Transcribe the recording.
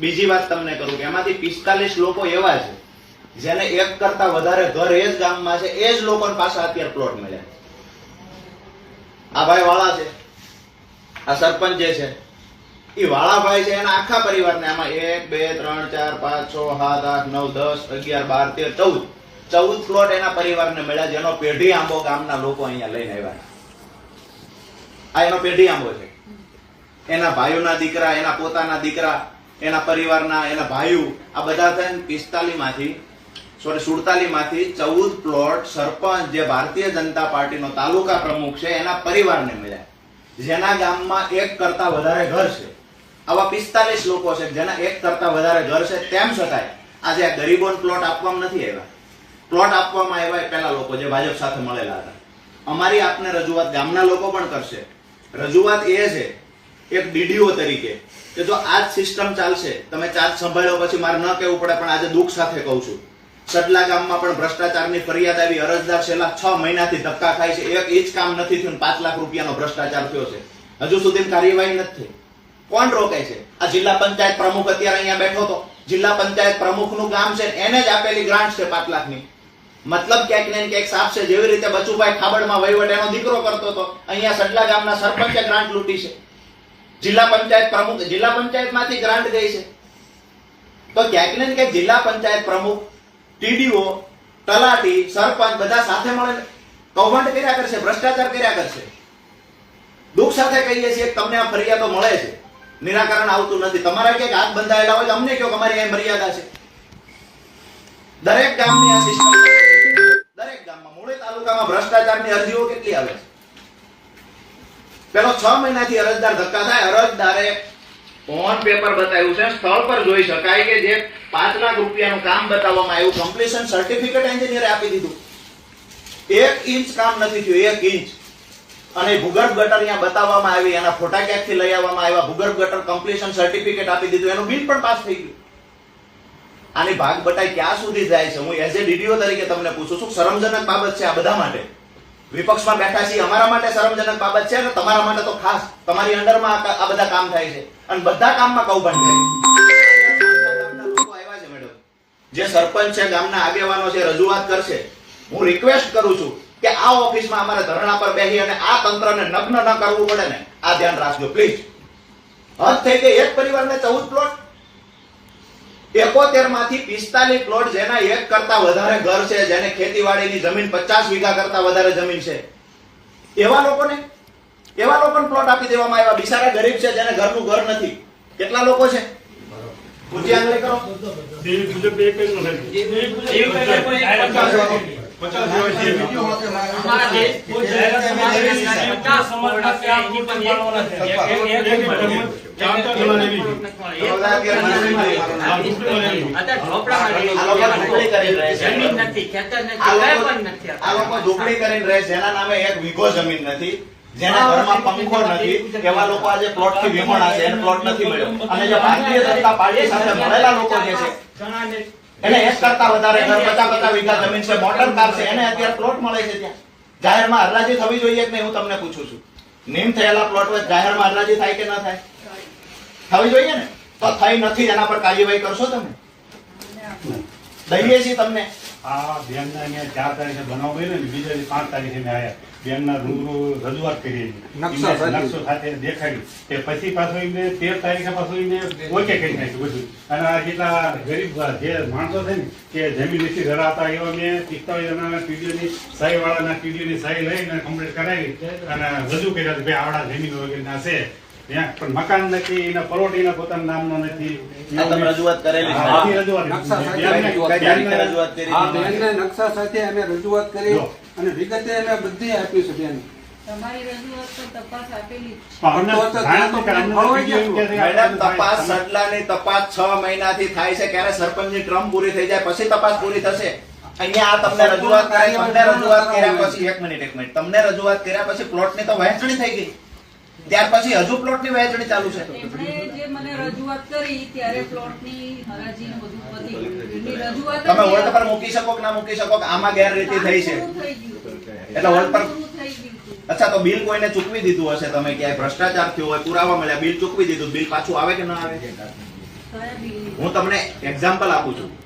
બીજી વાત તમને કરું કે એમાંથી પિસ્તાલીસ લોકો એવા છે, જેને એક કરતા વધારે ઘર એ જ ગામમાં છે, એ જ લોકો પાસે અત્યારે પ્લોટ મળ્યા. આ ભાઈ વાળા છે, આ સરપંચ જે છે એ વાળાભાઈ છે એના આખા પરિવારને આમાં એક, બે, ત્રણ, ચાર, પાંચ, છ, સાત, આઠ, નવ, દસ, અગિયાર, બાર, તેર, ચૌદ ચૌદ પ્લોટ એના પરિવારને મળ્યા જેનો પેઢી આંબો ગામના લોકો અહીંયા લઈને આવ્યા આ એનો પેઢી આંબો છે. એના ભાઈઓના દીકરા, એના પોતાના દીકરા એના પરિવારના, એના ભાઈઓ, આ બધા થઈને પિસ્તાલીસમાંથી સોરી સુડતાલીસમાંથી ચૌદ પ્લોટ સરપંચ જે ભારતીય જનતા પાર્ટીનો તાલુકા પ્રમુખ છે, એના પરિવારને મળ્યા. જેના ગામમાં એક કરતા વધારે ઘર છે. આવા પિસ્તાલીસ લોકો છે, જેના એક કરતા વધારે ઘર છે, તેમ છતાંય આજે આ ગરીબોને પ્લોટ આપવામાં નથી આવ્યા. પ્લોટ આપવામાં આવ્યા પહેલા લોકો જે ભાજપ સાથે મળેલા હતા. અમારી આપને રજૂઆત ગામના લોકો પણ કરશે. રજૂઆત એ છે એક ડીડીઓ તરીકે, કે જો આ જ સિસ્ટમ ચાલશે, તમે ચાર્જ સંભાળ્યો પછી મારે ન કહેવું પડે, પણ આજે દુઃખ સાથે કહું છું. સટલા ગામમાં પણ ભ્રષ્ટાચારની ફરિયાદ આવી, અરજદાર છેલ્લા છ મહિનાથી ધક્કા ખાય છે, એક ઇંચ કામ નથી થયું, પાંચ લાખ રૂપિયાનો ભ્રષ્ટાચાર થયો છે. હજુ સુધી કાર્યવાહી નથી કોણ રોકે છે? આ જિલ્લા પંચાયત પ્રમુખ અત્યારે અહીંયા બેઠો હતો. જિલ્લા પંચાયત પ્રમુખનું કામ છે એને જ આપેલી ગ્રાન્ટ છે પાંચ લાખની. મતલબ ક્યાંક ને ક્યાંક સાફ છે. જેવી રીતે બચુભાઈ ખાબડમાં વહીવટ, એનો દીકરો કરતો હતો, અહીંયા સટલા ગામના સરપંચે ગ્રાન્ટ લૂંટી છે. જિલ્લા પંચાયત પ્રમુખ જિલ્લા પંચાયતમાંથી ગ્રાન્ટ ગઈ છે. તો ક્યાંક ને ક્યાંક જિલ્લા પંચાયત પ્રમુખ, ટીડીઓ, તલાટી, સરપંચ બધા સાથે મળે કૌભાંડ કર્યા કરશે, ભ્રષ્ટાચાર કર્યા કરશે. દુઃખ સાથે કહીએ છીએ તમને આ ફરિયાદો મળે છે. નિરાકરણ આવતું નથી. તમારા ક્યાંક હાથ બંધાયેલા હોય અમને કહો કે અમારી અહીં મર્યાદા છે. દરેક ગામની આ સિસ્ટમ દરેક ગામમાં, મૂળી તાલુકામાં ભ્રષ્ટાચારની અરજીઓ કેટલી આવે છે? પેલો છ મહિનાથી અરજદાર ધક્કા થાય, અરજદારે ઓન પેપર બતાવ્યું છે, સ્થળ પર જોઈ શકાય કે જે પાંચ લાખ રૂપિયાનું કામ બતાવવામાં આવ્યું કમ્પ્લીશન સર્ટિફિકેટ એન્જિનિયરે આપી દીધું. એક ઇંચ કામ નથી થયું, એક ઇંચ. અને ભૂગર્ભ ગટર અહીંયા બતાવવામાં આવી, એના ફોટા ક્યાંકથી લઈ આવવામાં આવ્યા, ભૂગર્ભ ગટર કમ્પ્લીશન સર્ટિફિકેટ આપી દીધું, એનું બિલ પણ પાસ થઈ ગયું. આની ભાગ બટાઈ ક્યાં સુધી જાય છે? હું એઝ એ ડીડીઓ તરીકે તમને પૂછું છું, શરમજનક બાબત છે આ બધા માટે. વિપક્ષમાં બેઠા છીએ. અમારા માટે શરમજનક બાબત છે અને તમારા માટે તો ખાસ. તમારી અંડરમાં આ બધા કામ થાય છે. અને બધા કામમાં કૌભાંડ થાય છે. જે સરપંચ છે, ગામના આગેવાનો છે, રજૂઆત કરશે. હું રિક્વેસ્ટ કરું છું કે આ ઓફિસમાં અમારે ધરણા પર બેસી અને આ તંત્રને નગ્ન ન કરવું પડે ને. આ ધ્યાન રાખજો પ્લીઝ હદ થઈ ગઈ. એક પરિવારને ચૌદ પ્લોટ એકોતેરમાંથી પિસ્તાલીસ પ્લોટ જેના એક કરતા વધારે ઘર છે જેને ખેતીવાડીની જમીન પચાસ વીઘા કરતા વધારે જમીન છે. એવા લોકોને એવા લોકોને પ્લોટ આપી દેવામાં આવ્યા. બિચારા ગરીબ છે જેને ઘરનું ઘર નથી. કેટલા લોકો છે? કરો. એક- એક- ઝૂંપડી કરીને રહે છે. જમીન નથી, ખેતર નથી, આ કાંઈ લોકો પણ નથી. આ લોકો ઝૂંપડી કરીને રહે છે. જેના નામે એક વીઘો જમીન નથી જેના ઘરમાં પંખો નથી એવા લોકો આજે પ્લોટથી વિહોણા છે. એને પ્લોટ નથી મળ્યો. અને જે ભારતીય જનતા પાર્ટી સાથે મળેલા લોકો જે છે ઘણાને એને એક કરતા વધારે ઘર બધા બધા વીઘા જમીન છે મોટર કાર છે. એને અત્યારે પ્લોટ મળે છે ત્યાં. જાહેરમાં હરાજી થવી જોઈએ કે નહીં હું તમને પૂછું છું. નિમ થયેલા પ્લોટ વચ્ચે જાહેરમાં હરાજી થાય કે ન થાય? થવી જોઈએ ને? તો થઈ નથી, એના પર કાર્યવાહી કરશો તમે? દઈએ છીએ તમને. આ બેનના અહીંયા ચાર તારીખે બનાવ બન્યો ને બીજા દિવસે પાંચ તારીખે મેં આવ્યા બેનના રૂબરૂ રજૂઆત કરી નકશા સાથે. દેખાડ્યું કે પછી પાછું એમને તેર તારીખે પાછું એમને ઓકે કરી નાખ્યું બધું. અને આ જેટલા ગરીબ જે માણસો છે ને કે જમીન નથી હતા એવા મેં પિસ્તાળીસ જણાના ટીડીઓની સહી વાળાના ટીડીઓની સહી લઈને કમ્પ્લીટ કરાવી અને રજૂ કર્યા કે ભાઈ આવડા જમીન વગેરેના છે. પણ મકાન નથી એના પલોટ પોતાના નામનો નથી. તમે રજૂઆત કરેલી છે? હા, બધી રજૂઆત નકશા સાથે રજૂઆત કરી? આ હતી? બેનને નકશા સાથે અમે રજૂઆત કરી અને વિગતે અમે બધી આપી છે બેન. તમારી રજૂઆત તો તપાસ આપેલી મેડમ તપાસ સટલાની સડલાની તપાસ છ મહિનાથી થાય છે ક્યારે સરપંચની ટ્રમ પૂરી થઈ જાય પછી તપાસ પૂરી થશે. અહીંયા આ તમને રજૂઆત કરી તમને રજૂઆત કર્યા પછી એક મિનિટ એક મિનિટ. તમને રજૂઆત કર્યા પછી પ્લોટની તો વહેંચણી થઈ ગઈ. ત્યાર પછી હજુ પ્લોટની વહેંચણી ચાલુ છે જે મને રજૂઆત કરી ત્યારે પ્લોટની હરાજી ને બધું પતી ગયું. એમની રજૂઆત તમે. હોલ્ડ પર મૂકી શકો કે ના મૂકી શકો કે આમાં ગેરરીતિ થઈ છે. એટલે હોલ્ડ પર. અચ્છા તો બિલ કોઈને ચૂકવી દીધું હશે તમે ક્યાંય ભ્રષ્ટાચાર થયો હોય પુરાવા મળ્યા બિલ ચૂકવી દીધું બિલ પાછું આવે કે ના આવે હું તમને એક્ઝામ્પલ આપું છું